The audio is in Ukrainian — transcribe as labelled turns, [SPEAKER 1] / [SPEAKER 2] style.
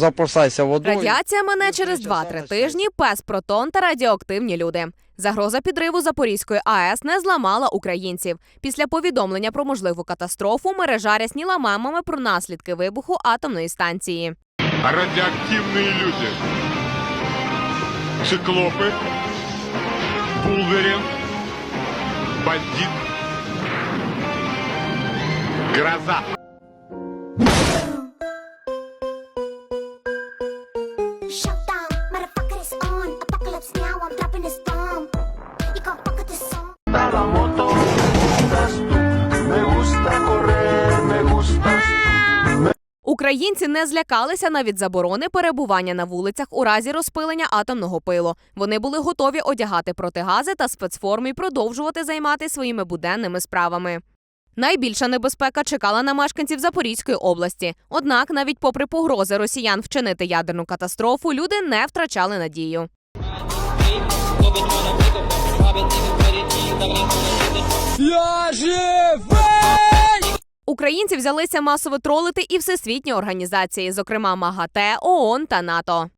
[SPEAKER 1] запасайся водою.
[SPEAKER 2] Радіація мене через 2-3 тижні, пес протон та радіоактивні люди. Загроза підриву Запорізької АЕС не зламала українців. Після повідомлення про можливу катастрофу мережа рясніла мемами про наслідки вибуху атомної станції.
[SPEAKER 3] радиоактивные люди. Циклопы, Булгарин, бандит, гроза.
[SPEAKER 4] La moto. Me gusta correr, me gustas.
[SPEAKER 2] Українці не злякалися навіть заборони перебування на вулицях у разі розпилення атомного пилу. Вони були готові одягати протигази та спецформи і продовжувати займатися своїми буденними справами. Найбільша небезпека чекала на мешканців Запорізької області. Однак, навіть попри погрози росіян вчинити ядерну катастрофу, люди не втрачали надію. Українці взялися масово тролити і всесвітні організації, зокрема МАГАТЕ, ООН та НАТО.